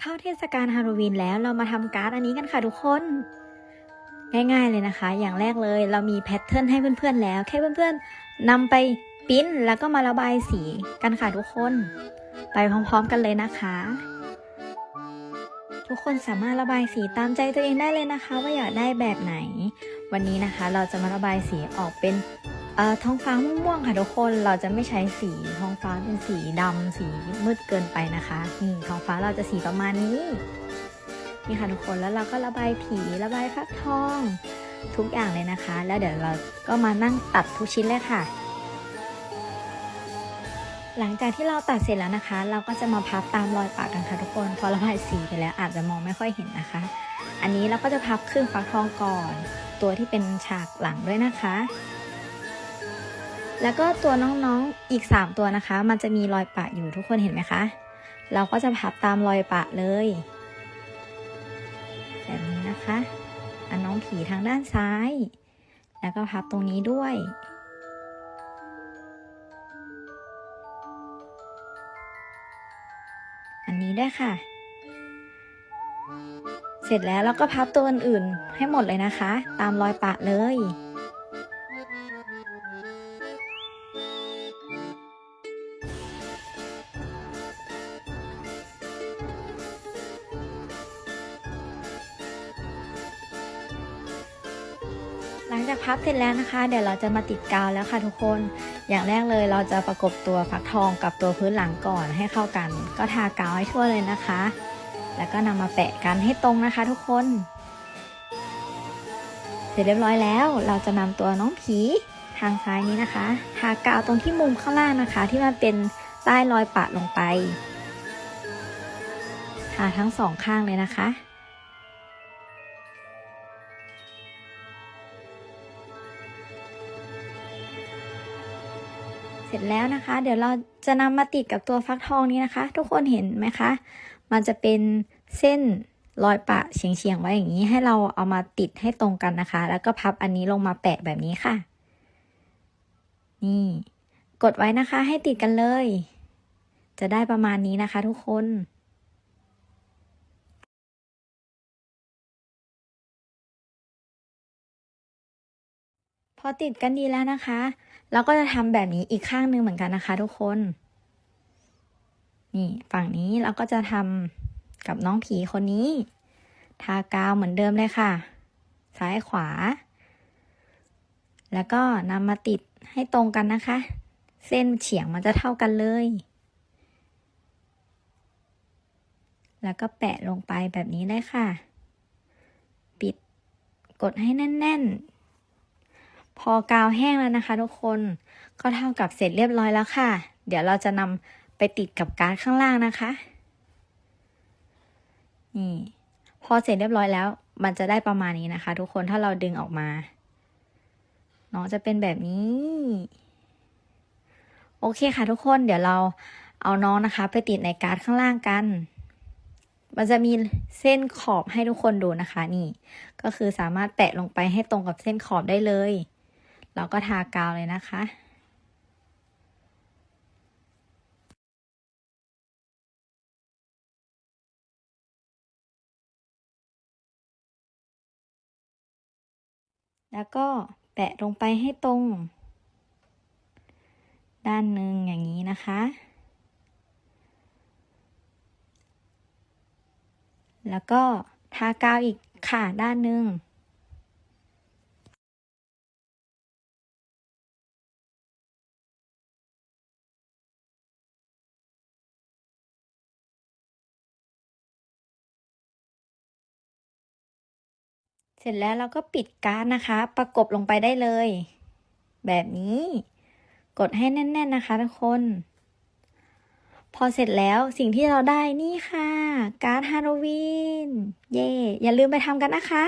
เข้าเทศกาลฮาโลวีนแล้วเรามาทำการ์ดอันนี้กันค่ะทุกคน ง่ายๆเลยนะคะ อย่างแรกเลยเรามีแพทเทิร์นให้เพื่อนๆแล้ว แค่เพื่อนๆนำไปปิ้นแล้วก็มาระบายสีกันค่ะทุกคน ไปพร้อมๆกันเลยนะคะ ทุกคนสามารถระบายสีตามใจตัวเองได้เลยนะคะ ว่าอยากได้แบบไหน วันนี้นะคะเราจะมาระบายสีออกเป็น ท้องฟ้าม่วงๆค่ะทุกคนเราจะไม่ใช้สีท้องฟ้าเป็นสีดำสีมืดเกินไปนะคะนี่ท้องฟ้าเราจะสีประมาณนี้นี่ค่ะทุกคนแล้วเราก็ระบายผีระบายฟักทอง ทุกอย่างเลยนะคะ แล้วเดี๋ยวเราก็มานั่งตัดทุกชิ้นเลยค่ะ หลังจากที่เราตัดเสร็จแล้วนะคะ เราก็จะมาพับตามรอยปากกันค่ะทุกคน พอระบายสีไปแล้วอาจจะมองไม่ค่อยเห็นนะคะ อันนี้เราก็จะพับครึ่งฟักทองก่อน ตัวที่เป็นฉากหลังด้วยนะคะ แล้วก็ตัวน้องๆอีก 3 ตัวนะคะ มันจะมีรอยปะอยู่ทุกคนเห็นไหมคะ เราก็จะพับตามรอยปะเลยแบบนี้นะคะอันน้องผีทางด้านซ้าย แล้วก็พับตรงนี้ด้วย อันนี้ด้วยค่ะ เสร็จแล้วเราก็พับตัวอื่นๆให้หมดเลยนะคะ ตามรอยปะเลย จากพับเสร็จแล้วนะคะ เดี๋ยวเราจะมาติดกาวแล้วค่ะทุกคน อย่างแรกเลยเราจะประกบตัวฟักทองกับตัวพื้นหลังก่อนให้เข้ากัน ก็ทากาวให้ทั่วเลยนะคะ แล้วก็นำมาแปะกันให้ตรงนะคะ ทุกคน เสร็จเรียบร้อยแล้ว เราจะนำตัวน้องผีทางซ้ายนี้นะคะ ทากาวตรงที่มุมข้างล่างนะคะ ที่มันเป็นใต้รอยปะลงไป ทาทั้งสองข้างเลยนะคะ เสร็จแล้วนะคะ เดี๋ยวเราจะนำมาติดกับตัวฟักทองนี้นะคะ ทุกคนเห็นไหมคะ มันจะเป็นเส้นรอยปะเฉียงๆไว้อย่างนี้ให้เราเอามาติดให้ตรงกันนะคะ แล้วก็พับอันนี้ลงมาแปะแบบนี้ค่ะ นี่ กดไว้นะคะให้ติดกันเลย จะได้ประมาณนี้นะคะ ทุกคนพอติดกันดีแล้วนะคะ เราก็จะทำแบบนี้อีกข้างหนึ่งเหมือนกันนะคะทุกคน นี่ฝั่งนี้เราก็จะทำกับน้องผีคนนี้ ทากาวเหมือนเดิมเลยค่ะ ซ้ายขวา แล้วก็นำมาติดให้ตรงกันนะคะ เส้นเฉียงมันจะเท่ากันเลย แล้วก็แปะลงไปแบบนี้เลยค่ะ ปิดกดให้แน่น ๆ พอกาวแห้งแล้วนะคะ ทุกคน ก็เท่ากับเสร็จเรียบร้อยแล้วค่ะ เดี๋ยวเราจะนำไปติดกับการ์ดข้างล่างนะคะ นี่พอเสร็จเรียบร้อยแล้ว มันจะได้ประมาณนี้นะคะ ทุกคนถ้าเราดึงออกมา น้องจะเป็นแบบนี้ โอเคค่ะทุกคนเดี๋ยวเราเอาน้องนะคะ ไปติดในการ์ดข้างล่างกัน มันจะมีเส้นขอบให้ทุกคนดูนะคะ นี่ ก็คือสามารถแปะลงไปให้ตรงกับเส้นขอบได้เลย เราก็ทากาวเลยนะคะแล้วก็แปะลงไปให้ตรง ด้านหนึ่งอย่างนี้นะคะ แล้วก็ทากาวอีกค่ะด้านหนึ่ง เสร็จแล้วเราก็ปิดการ์ดนะคะ ประกบลงไปได้เลย แบบนี้ กดให้แน่น ๆนะคะทุกคน พอเสร็จแล้วสิ่งที่เราได้นี่ค่ะ การ์ดฮาโลวีนเย่อย่าลืมไปทำกันนะคะ